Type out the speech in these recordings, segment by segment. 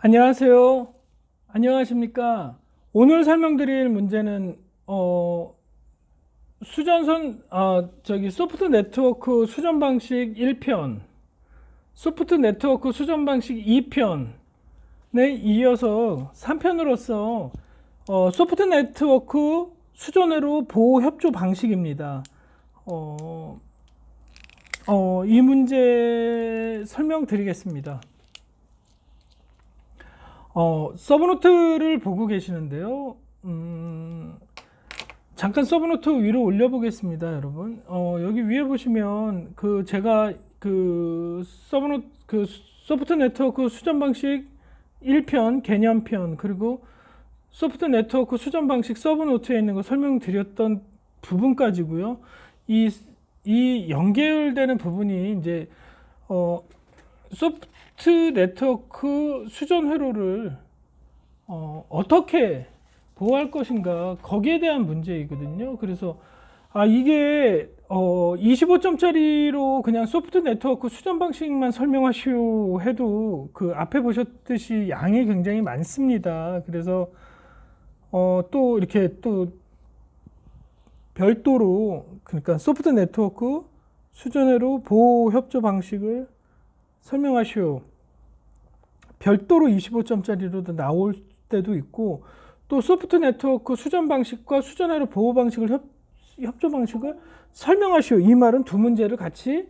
안녕하세요. 안녕하십니까. 오늘 설명드릴 문제는, 어, 수전선, 아, 저기 소프트 네트워크 수전 방식 1편, 소프트 네트워크 수전 방식 2편에 이어서 3편으로서, 어, 소프트 네트워크 수전회로 보호 협조 방식입니다. 어, 어, 이 문제 설명드리겠습니다. 어, 서브노트를 보고 계시는데요. 음, 잠깐 서브노트 위로 올려보겠습니다, 여러분. 어, 여기 위에 보시면 그 제가 그 서브노트 그 소프트 네트워크 수전 방식 1편 개념편 그리고 소프트 네트워크 수전 방식 서브노트에 있는 거 설명드렸던 부분까지고요. 이, 이 연결되는 부분이 이제 어, 소프트 네트워크 수전 회로를 어, 어떻게 보호할 것인가 거기에 대한 문제이거든요. 그래서 아 이게 어, 25점짜리로 그냥 소프트 네트워크 수전 방식만 설명하시오 해도 그 앞에 보셨듯이 양이 굉장히 많습니다. 그래서 어, 또 이렇게 또 별도로 그러니까 소프트 네트워크 수전회로 보호 협조 방식을 설명하시오. 별도로 25점짜리로도 나올 때도 있고 또 소프트 네트워크 수전 방식과 수전회로 보호 방식을 협, 협조 방식을 설명하시오. 이 말은 두 문제를 같이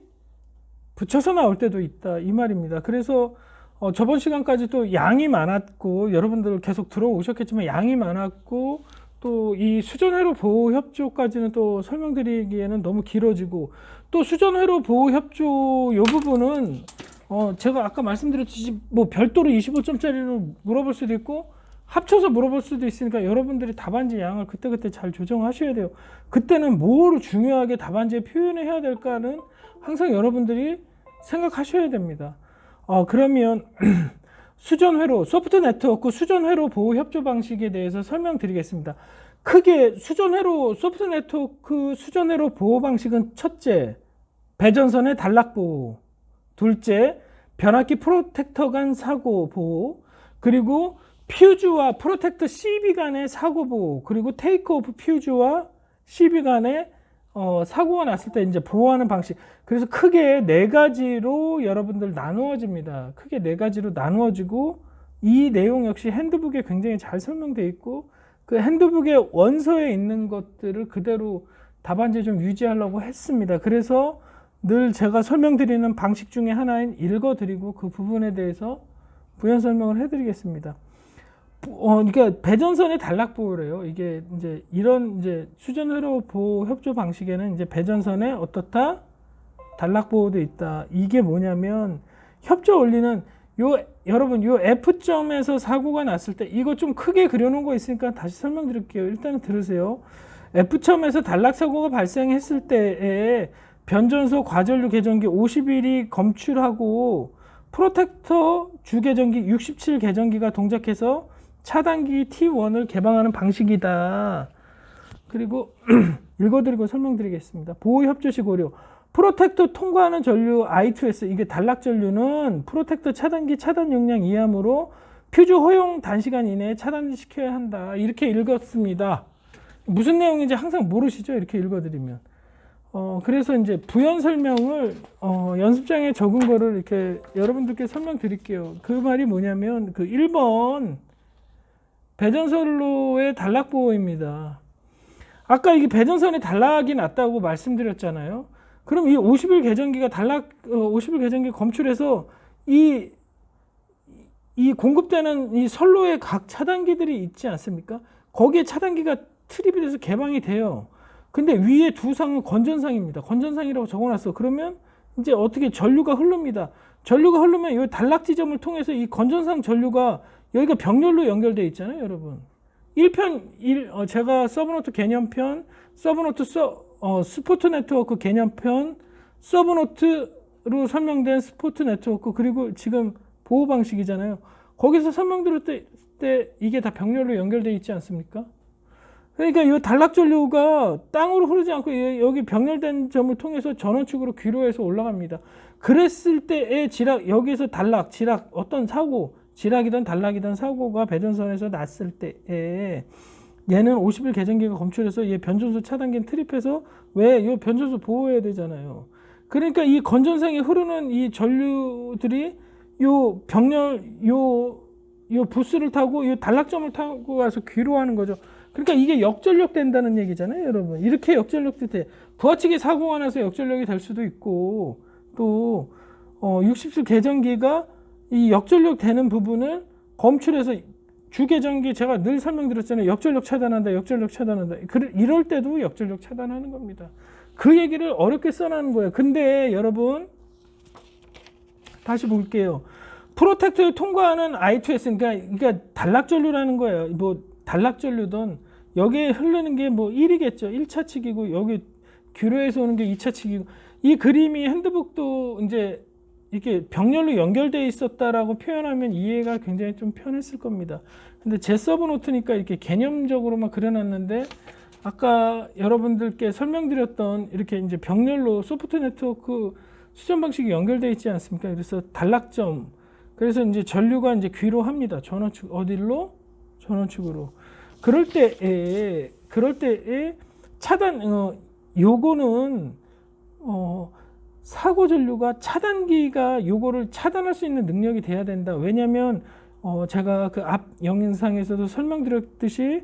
붙여서 나올 때도 있다. 이 말입니다. 그래서 어, 저번 시간까지 또 양이 많았고 여러분들 계속 들어오셨겠지만 양이 많았고 또 이 수전회로 보호 협조까지는 또 설명드리기에는 너무 길어지고 또 수전회로 보호 협조 요 부분은 어 제가 아까 말씀드렸듯이 뭐 별도로 25점짜리로 물어볼 수도 있고 합쳐서 물어볼 수도 있으니까 여러분들이 답안지 양을 그때그때 잘 조정하셔야 돼요. 그때는 뭐를 중요하게 답안지에 표현을 해야 될까는 항상 여러분들이 생각하셔야 됩니다. 어 그러면 수전회로 소프트 네트워크 수전회로 보호 협조 방식에 대해서 설명드리겠습니다. 크게 수전회로 소프트 네트워크 수전회로 보호 방식은 첫째 배전선의 단락 보호, 둘째 변압기 프로텍터 간 사고 보호, 그리고 퓨즈와 프로텍터 CB 간의 사고 보호, 그리고 테이크오프 퓨즈와 CB 간의 어, 사고가 났을 때 이제 보호하는 방식. 그래서 크게 네 가지로 여러분들 나누어집니다. 크게 네 가지로 나누어지고 이 내용 역시 핸드북에 굉장히 잘 설명되어 있고 그 핸드북의 원서에 있는 것들을 그대로 답안지 좀 유지하려고 했습니다. 그래서 늘 제가 설명드리는 방식 중에 하나인 읽어드리고 그 부분에 대해서 부연 설명을 해드리겠습니다. 어, 그러니까 배전선의 단락 보호래요. 이게 이제 이런 이제 수전 회로 보호 협조 방식에는 이제 배전선에 어떻다 단락 보호도 있다. 이게 뭐냐면 협조 원리는 요 여러분 요 F점에서 사고가 났을 때 이거 좀 크게 그려놓은 거 있으니까 다시 설명드릴게요. 일단은 들으세요. F점에서 단락 사고가 발생했을 때에 변전소 과전류 개전기 51이 검출하고 프로텍터 주개전기 67 개전기가 동작해서 차단기 T1을 개방하는 방식이다. 그리고 읽어드리고 설명드리겠습니다. 보호협조시 고려. 프로텍터 통과하는 전류 I2S 이게 단락 전류는 프로텍터 차단기 차단 용량 이하므로 퓨즈 허용 단시간 이내에 차단시켜야 한다. 이렇게 읽었습니다. 무슨 내용인지 항상 모르시죠? 이렇게 읽어드리면. 어, 그래서 이제 부연 설명을 어, 연습장에 적은 거를 이렇게 여러분들께 설명드릴게요. 그 말이 뭐냐면 그 1번 배전선로의 단락 보호입니다. 아까 이게 배전선에 단락이 났다고 말씀드렸잖아요. 그럼 이 50일 계전기가 단락 어, 50일 계전기 검출해서 이, 이 공급되는 이 선로의 각 차단기들이 있지 않습니까? 거기에 차단기가 트립이 돼서 개방이 돼요. 근데 위에 두 상은 건전상입니다. 건전상이라고 적어놨어. 그러면 이제 어떻게 전류가 흐릅니다. 전류가 흐르면 이 단락 지점을 통해서 이 건전상 전류가 여기가 병렬로 연결되어 있잖아요, 여러분. 1편 1 어, 제가 서브노트 개념편, 서브노트 서, 어, 스포트 네트워크 개념편, 서브노트로 설명된 스포트 네트워크 그리고 지금 보호 방식이잖아요. 거기서 설명드릴 때, 때 이게 다 병렬로 연결되어 있지 않습니까? 그러니까 이 단락 전류가 땅으로 흐르지 않고 여기 병렬된 점을 통해서 전원축으로 귀로해서 올라갑니다. 그랬을 때의 지락 여기에서 단락, 지락 어떤 사고 지락이든 단락이든 사고가 배전선에서 났을 때에 얘는 50일 개전기가 검출해서 얘 변전소 차단기는 트립해서 왜 이 변전소 보호해야 되잖아요. 그러니까 이 건전상에 흐르는 이 전류들이 요 병렬 요요 부스를 타고 요 단락점을 타고 가서 귀로하는 거죠. 그러니까 이게 역전력 된다는 얘기잖아요, 여러분. 이렇게 역전력도 돼. 부하측에 사고가 나서 역전력이 될 수도 있고 또 어, 60실 개전기가 이 역전력 되는 부분을 검출해서 주개전기 제가 늘 설명드렸잖아요. 역전력 차단한다, 역전력 차단한다. 그, 이럴 때도 역전력 차단하는 겁니다. 그 얘기를 어렵게 써놓는 거예요. 근데 여러분 다시 볼게요. 프로텍터에 통과하는 I2S 그러니까, 그러니까 단락전류라는 거예요. 뭐 단락전류든 여기에 흐르는 게 뭐 1이겠죠. 1차 측이고 여기 규로에서 오는 게 2차 측이고 이 그림이 핸드북도 이제 이렇게 병렬로 연결되어 있었다라고 표현하면 이해가 굉장히 좀 편했을 겁니다. 근데 제 서브 노트니까 이렇게 개념적으로만 그려놨는데 아까 여러분들께 설명드렸던 이렇게 이제 병렬로 소프트 네트워크 수전 방식이 연결되어 있지 않습니까? 그래서 단락점 그래서 이제 전류가 이제 귀로 합니다. 전원축 어디로? 전원축으로. 그럴 때에 그럴 때에 차단 어 요거는 어 사고 전류가 차단기가 요거를 차단할 수 있는 능력이 돼야 된다. 왜냐면 어 제가 그 앞 영상에서도 설명드렸듯이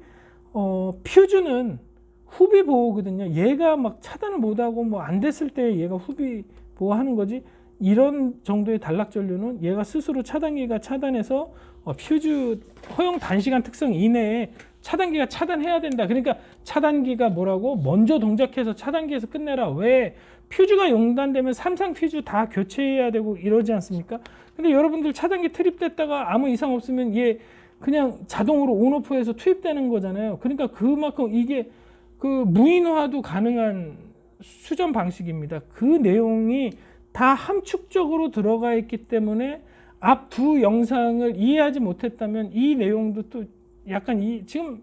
어 퓨즈는 후비 보호거든요. 얘가 막 차단을 못하고 뭐 안 됐을 때 얘가 후비 보호하는 거지. 이런 정도의 단락 전류는 얘가 스스로 차단기가 차단해서 어, 퓨즈 허용 단시간 특성 이내에 차단기가 차단해야 된다. 그러니까 차단기가 뭐라고 먼저 동작해서 차단기에서 끝내라. 왜 퓨즈가 용단되면 삼상 퓨즈 다 교체해야 되고 이러지 않습니까? 근데 여러분들 차단기 투입됐다가 아무 이상 없으면 얘 그냥 자동으로 온오프해서 투입되는 거잖아요. 그러니까 그만큼 이게 그 무인화도 가능한 수전 방식입니다. 그 내용이 다 함축적으로 들어가 있기 때문에 앞 두 영상을 이해하지 못했다면 이 내용도 또 약간 이 지금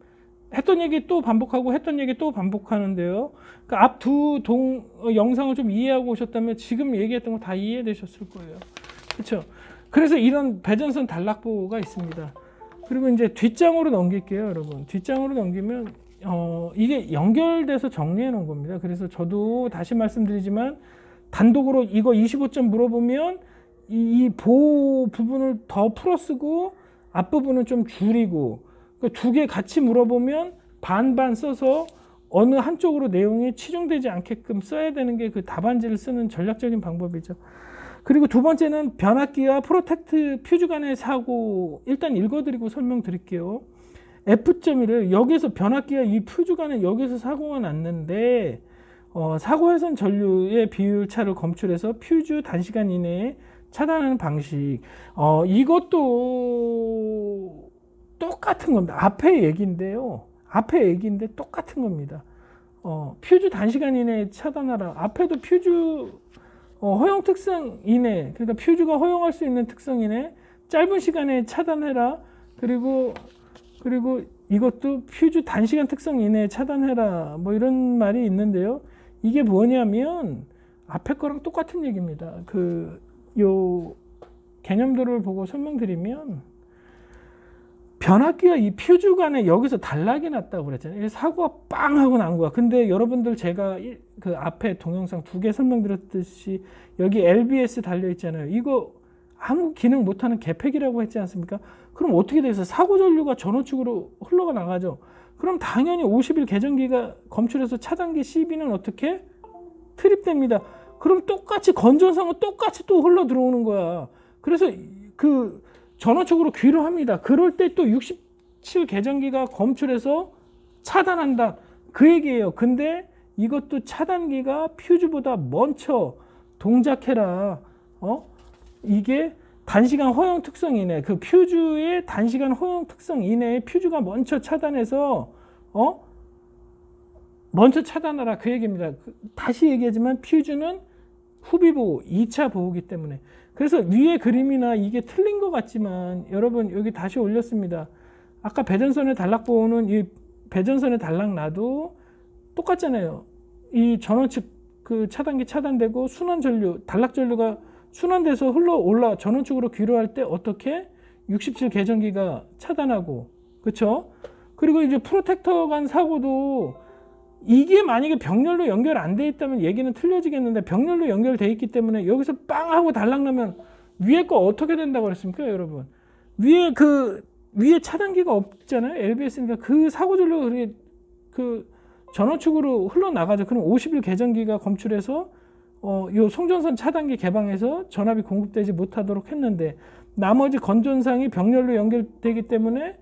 했던 얘기 또 반복하고 했던 얘기 또 반복하는데요. 그러니까 앞두 동 어, 영상을 좀 이해하고 오셨다면 지금 얘기했던 거 다 이해되셨을 거예요. 그렇죠? 그래서 이런 배전선 단락보가 있습니다. 그리고 이제 뒷장으로 넘길게요, 여러분. 뒷장으로 넘기면 어, 이게 연결돼서 정리해 놓은 겁니다. 그래서 저도 다시 말씀드리지만 단독으로 이거 25점 물어보면 이, 이 보호 부분을 더 풀어쓰고 앞부분은 좀 줄이고 그 두 개 같이 물어보면 반반 써서 어느 한쪽으로 내용이 치중되지 않게끔 써야 되는 게 그 답안지를 쓰는 전략적인 방법이죠. 그리고 두 번째는 변압기와 프로텍트 퓨즈 간의 사고 일단 읽어드리고 설명드릴게요. F.1을 여기서 변압기와 이 퓨즈 간에 여기서 사고가 났는데 어, 사고 회선 전류의 비율 차를 검출해서 퓨즈 단시간 이내에 차단하는 방식. 어, 이것도 똑같은 겁니다. 앞에 얘기인데요. 앞에 얘기인데 똑같은 겁니다. 어, 퓨즈 단시간 이내에 차단하라. 앞에도 퓨즈 어, 허용 특성 이내, 그러니까 퓨즈가 허용할 수 있는 특성 이내 짧은 시간에 차단해라. 그리고 그리고 이것도 퓨즈 단시간 특성 이내에 차단해라. 뭐 이런 말이 있는데요. 이게 뭐냐면 앞에 거랑 똑같은 얘기입니다. 그 요 개념들을 보고 설명드리면 변압기와 이 퓨즈 간에 여기서 단락이 났다고 그랬잖아요. 사고가 빵 하고 난 거야. 근데 여러분들 제가 그 앞에 동영상 두 개 설명드렸듯이 여기 LBS 달려 있잖아요. 이거 아무 기능 못하는 개팩이라고 했지 않습니까? 그럼 어떻게 돼서 사고 전류가 전원축으로 흘러가 나가죠. 그럼 당연히 50일 개전기가 검출해서 차단기 CB는 어떻게 트립됩니다. 그럼 똑같이 건전성은 똑같이 또 흘러 들어오는 거야. 그래서 그 전원축으로 귀로 합니다. 그럴 때 또 67 개전기가 검출해서 차단한다. 그 얘기예요. 근데 이것도 차단기가 퓨즈보다 먼저 동작해라. 어? 이게 단시간 허용 특성 이내, 그 퓨즈의 단시간 허용 특성 이내에 퓨즈가 먼저 차단해서 어? 먼저 차단하라 그 얘기입니다. 그 다시 얘기하지만 퓨즈는 후비 보호, 2차 보호기 때문에. 그래서 위에 그림이나 이게 틀린 것 같지만 여러분 여기 다시 올렸습니다. 아까 배전선의 단락 보호는 이 배전선의 단락 놔도 똑같잖아요. 이 전원측 그 차단기 차단되고 순환 전류, 단락 전류가 순환돼서 흘러 올라 전원축으로 귀로할 때 어떻게 67 계전기가 차단하고 그렇죠? 그리고 이제 프로텍터 간 사고도 이게 만약에 병렬로 연결 안 돼 있다면 얘기는 틀려지겠는데 병렬로 연결돼 있기 때문에 여기서 빵 하고 달랑나면 위에 거 어떻게 된다고 그랬습니까, 여러분? 위에 그 위에 차단기가 없잖아요. LBS니까 그 사고절로 그게 그 전원축으로 흘러나가죠. 그럼 50일 계전기가 검출해서 어, 요 송전선 차단기 개방해서 전압이 공급되지 못하도록 했는데 나머지 건전상이 병렬로 연결되기 때문에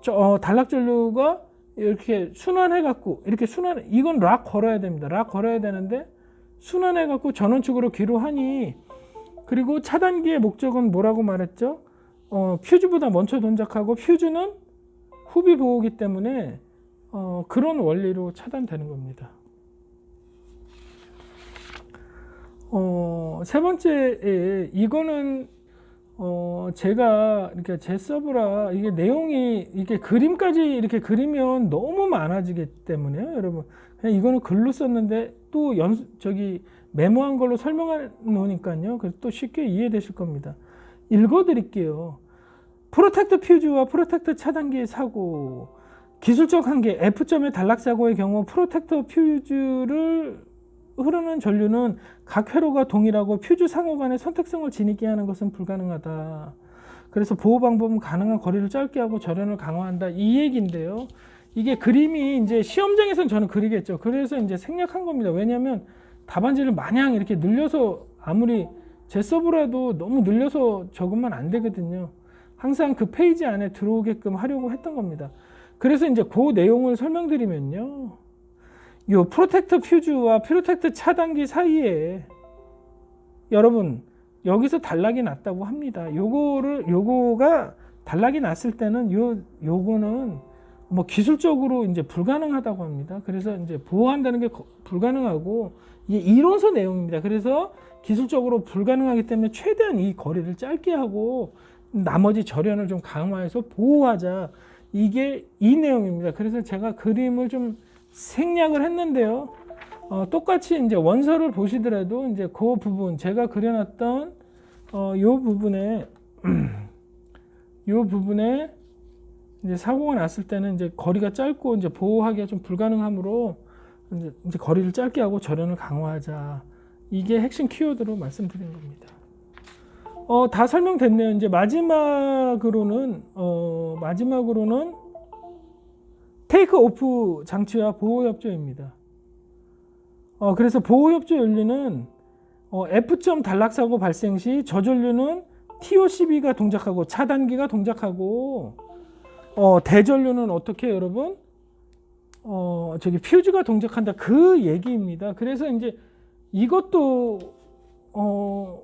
저, 어, 단락전류가 이렇게 순환해 갖고 이렇게 순환 이건 락 걸어야 됩니다. 락 걸어야 되는데 순환해 갖고 전원축으로 기로하니 그리고 차단기의 목적은 뭐라고 말했죠? 어, 퓨즈보다 먼저 동작하고 퓨즈는 후비 보호기 때문에 어, 그런 원리로 차단되는 겁니다. 어, 세 번째, 이거는, 어, 제가, 이렇게 제 서브라, 이게 내용이, 이게 그림까지 이렇게 그리면 너무 많아지기 때문에요, 여러분. 그냥 이거는 글로 썼는데, 또 연, 저기, 메모한 걸로 설명해 놓으니까요. 그래서 또 쉽게 이해되실 겁니다. 읽어 드릴게요. 프로텍터 퓨즈와 프로텍터 차단기의 사고. 기술적 한계, F점의 단락 사고의 경우 프로텍터 퓨즈를 흐르는 전류는 각 회로가 동일하고 퓨즈 상호 간의 선택성을 지니게 하는 것은 불가능하다. 그래서 보호 방법은 가능한 거리를 짧게 하고 절연을 강화한다. 이 얘기인데요. 이게 그림이 이제 시험장에서는 저는 그리겠죠. 그래서 이제 생략한 겁니다. 왜냐하면 답안지를 마냥 이렇게 늘려서 아무리 제 서브라도 너무 늘려서 적으면 안 되거든요. 항상 그 페이지 안에 들어오게끔 하려고 했던 겁니다. 그래서 이제 그 내용을 설명드리면요. 요 프로텍터 퓨즈와 프로텍터 차단기 사이에 여러분 여기서 단락이 났다고 합니다. 요거를 요거가 단락이 났을 때는 요 요거는 뭐 기술적으로 이제 불가능하다고 합니다. 그래서 이제 보호한다는 게 거- 불가능하고 이게 이론서 내용입니다. 그래서 기술적으로 불가능하기 때문에 최대한 이 거리를 짧게 하고 나머지 절연을 좀 강화해서 보호하자. 이게 이 내용입니다. 그래서 제가 그림을 좀 생략을 했는데요. 어, 똑같이 이제 원서를 보시더라도 이제 그 부분 제가 그려놨던 어, 요 부분에 요 부분에 이제 사고가 났을 때는 이제 거리가 짧고 이제 보호하기가 좀 불가능하므로 이제, 이제 거리를 짧게 하고 절연을 강화하자. 이게 핵심 키워드로 말씀드린 겁니다. 어, 다 설명됐네요. 이제 마지막으로는 어, 마지막으로는 테이크 오프 장치와 보호 협조입니다. 어, 그래서 보호 협조 연료는 어, F점 단락 사고 발생 시 저전류는 TOCB가 동작하고 차단기가 동작하고 어, 대전류는 어떻게 여러분? 어, 저기 퓨즈가 동작한다 그 얘기입니다. 그래서 이제 이것도 어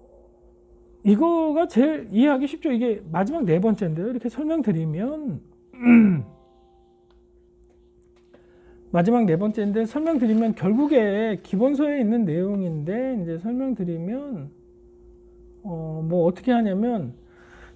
이거가 제일 이해하기 쉽죠. 이게 마지막 네 번째인데요. 이렇게 설명드리면 마지막 네 번째인데 설명드리면 결국에 기본서에 있는 내용인데 이제 설명드리면 어 뭐 어떻게 하냐면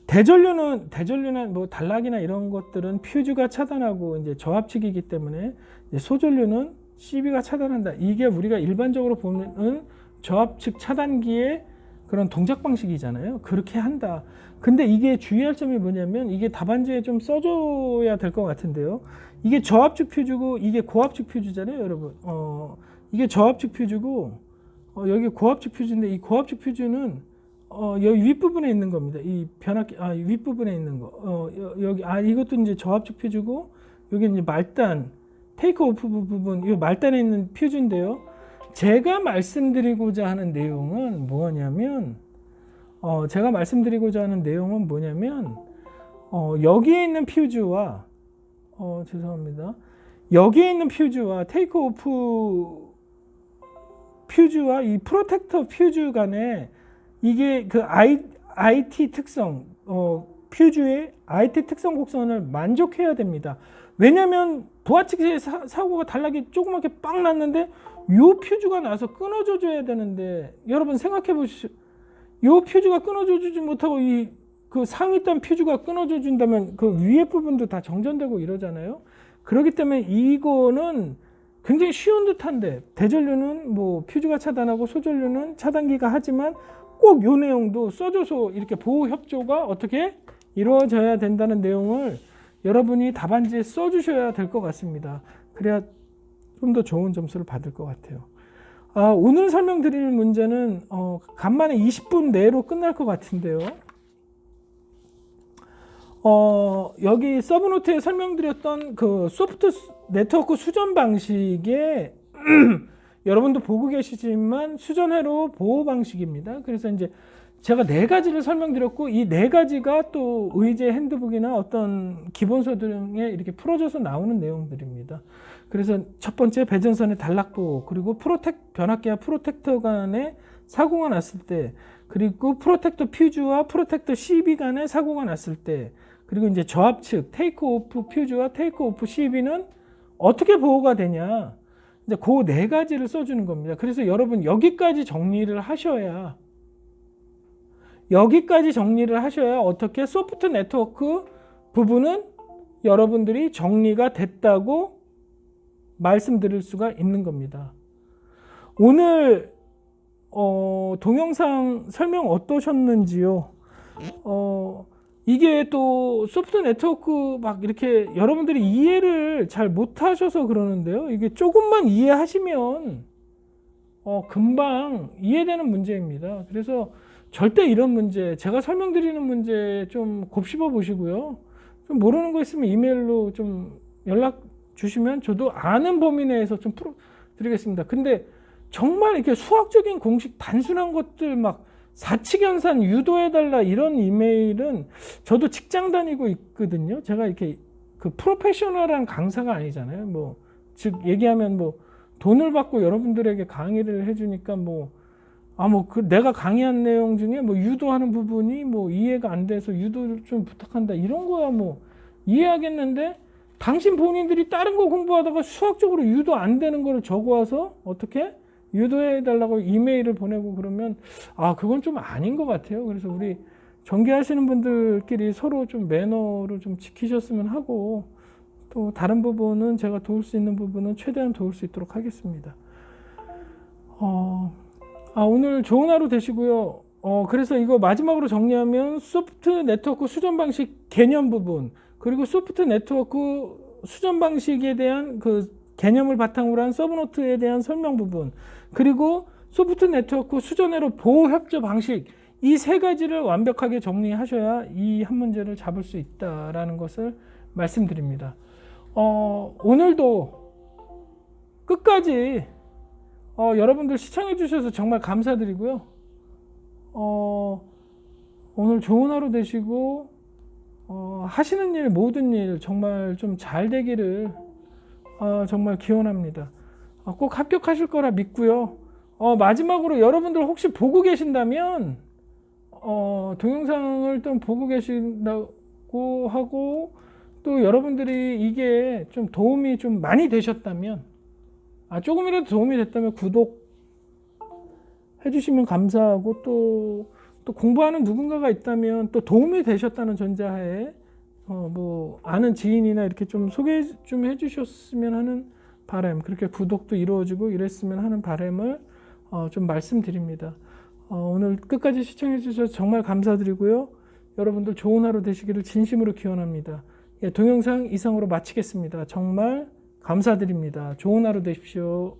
대전류는 대전류나 뭐 단락이나 이런 것들은 퓨즈가 차단하고 이제 저압측이기 때문에 이제 소전류는 CB가 차단한다. 이게 우리가 일반적으로 보면은 저압측 차단기의 그런 동작 방식이잖아요. 그렇게 한다. 근데 이게 주의할 점이 뭐냐면 이게 답안지에 좀 써줘야 될 것 같은데요. 이게 저압측 퓨즈고 이게 고압측 퓨즈잖아요, 여러분. 어, 이게 저압측 퓨즈고 어, 여기 고압측 퓨즈인데 이 고압측 퓨즈는 어, 여기 윗부분에 있는 겁니다. 이 변압기, 아, 이 윗부분에 있는 거. 어, 여- 여기, 아, 이것도 이제 저압측 퓨즈고, 여기 이제 말단, 테이크 오프 부분, 이 말단에 있는 퓨즈인데요. 제가 말씀드리고자 하는 내용은 뭐냐면, 어, 제가 말씀드리고자 하는 내용은 뭐냐면, 어, 여기에 있는 퓨즈와, 어, 죄송합니다. 여기에 있는 퓨즈와 테이크 오프 퓨즈와 이 프로텍터 퓨즈 간에 이게 그 I, IT 특성, 어, 퓨즈의 IT 특성 곡선을 만족해야 됩니다. 왜냐면 부하측의 사, 사고가 단락이 조그맣게 빵 났는데 요 퓨즈가 나서 끊어져 줘야 되는데 여러분 생각해 보시죠. 요 퓨즈가 끊어져 주지 못하고 이 그 상위단 퓨즈가 끊어져 준다면 그 위에 부분도 다 정전되고 이러잖아요. 그렇기 때문에 이거는 굉장히 쉬운 듯한데 대전류는 뭐 퓨즈가 차단하고 소전류는 차단기가 하지만 꼭 요 내용도 써줘서 이렇게 보호 협조가 어떻게 이루어져야 된다는 내용을 여러분이 답안지에 써주셔야 될 것 같습니다. 그래야 좀 더 좋은 점수를 받을 것 같아요. 아, 오늘 설명드릴 문제는 어, 간만에 20분 내로 끝날 것 같은데요. 어, 여기 서브노트에 설명드렸던 그 소프트 네트워크 수전 방식의 여러분도 보고 계시지만 수전회로 보호 방식입니다. 그래서 이제 제가 네 가지를 설명드렸고 이 네 가지가 또 의제 핸드북이나 어떤 기본서 등에 이렇게 풀어져서 나오는 내용들입니다. 그래서 첫 번째 배전선의 단락보 그리고 프로텍 변압기와 프로텍터 간에 사고가 났을 때 그리고 프로텍터 퓨즈와 프로텍터 CB 간에 사고가 났을 때 그리고 이제 저압 측 테이크 오프 퓨즈와 테이크 오프 CB는 어떻게 보호가 되냐 이제 그 네 가지를 써주는 겁니다. 그래서 여러분 여기까지 정리를 하셔야 여기까지 정리를 하셔야 어떻게 소프트 네트워크 부분은 여러분들이 정리가 됐다고 말씀드릴 수가 있는 겁니다. 오늘 어, 동영상 설명 어떠셨는지요? 어, 이게 또 소프트 네트워크 막 이렇게 여러분들이 이해를 잘 못하셔서 그러는데요. 이게 조금만 이해하시면 어, 금방 이해되는 문제입니다. 그래서 절대 이런 문제, 제가 설명드리는 문제 좀 곱씹어 보시고요. 좀 모르는 거 있으면 이메일로 좀 연락 주시면 저도 아는 범위 내에서 좀 풀어 드리겠습니다. 근데 정말 이렇게 수학적인 공식 단순한 것들 막 사칙연산 유도해달라 이런 이메일은 저도 직장 다니고 있거든요. 제가 이렇게 그 프로페셔널한 강사가 아니잖아요. 뭐, 즉, 얘기하면 뭐, 돈을 받고 여러분들에게 강의를 해주니까 뭐, 아, 뭐, 그 내가 강의한 내용 중에 뭐, 유도하는 부분이 뭐, 이해가 안 돼서 유도를 좀 부탁한다. 이런 거야 뭐, 이해하겠는데, 당신 본인들이 다른 거 공부하다가 수학적으로 유도 안 되는 거를 적어와서 어떻게? 유도해 달라고 이메일을 보내고 그러면 아 그건 좀 아닌 것 같아요. 그래서 우리 전개하시는 분들끼리 서로 좀 매너를 좀 지키셨으면 하고 또 다른 부분은 제가 도울 수 있는 부분은 최대한 도울 수 있도록 하겠습니다. 어, 아 오늘 좋은 하루 되시고요. 어 그래서 이거 마지막으로 정리하면 소프트 네트워크 수전 방식 개념 부분 그리고 소프트 네트워크 수전 방식에 대한 그 개념을 바탕으로 한 서브노트에 대한 설명 부분 그리고 소프트 네트워크 수전회로 보호 협조 방식 이 세 가지를 완벽하게 정리하셔야 이 한 문제를 잡을 수 있다라는 것을 말씀드립니다. 어, 오늘도 끝까지 어, 여러분들 시청해 주셔서 정말 감사드리고요. 어, 오늘 좋은 하루 되시고 어, 하시는 일 모든 일 정말 좀 잘 되기를 어, 정말 기원합니다. 어, 꼭 합격하실 거라 믿고요. 어, 마지막으로 여러분들 혹시 보고 계신다면 어, 동영상을 좀 보고 계신다고 하고 또 여러분들이 이게 좀 도움이 좀 많이 되셨다면 아, 조금이라도 도움이 됐다면 구독 해주시면 감사하고 또, 또 공부하는 누군가가 있다면 또 도움이 되셨다는 전자하에 어, 뭐 아는 지인이나 이렇게 좀 소개 좀 해주셨으면 하는 바람 그렇게 구독도 이루어지고 이랬으면 하는 바람을 어, 좀 말씀드립니다. 어, 오늘 끝까지 시청해 주셔서 정말 감사드리고요. 여러분들 좋은 하루 되시기를 진심으로 기원합니다. 예, 동영상 이상으로 마치겠습니다. 정말 감사드립니다. 좋은 하루 되십시오.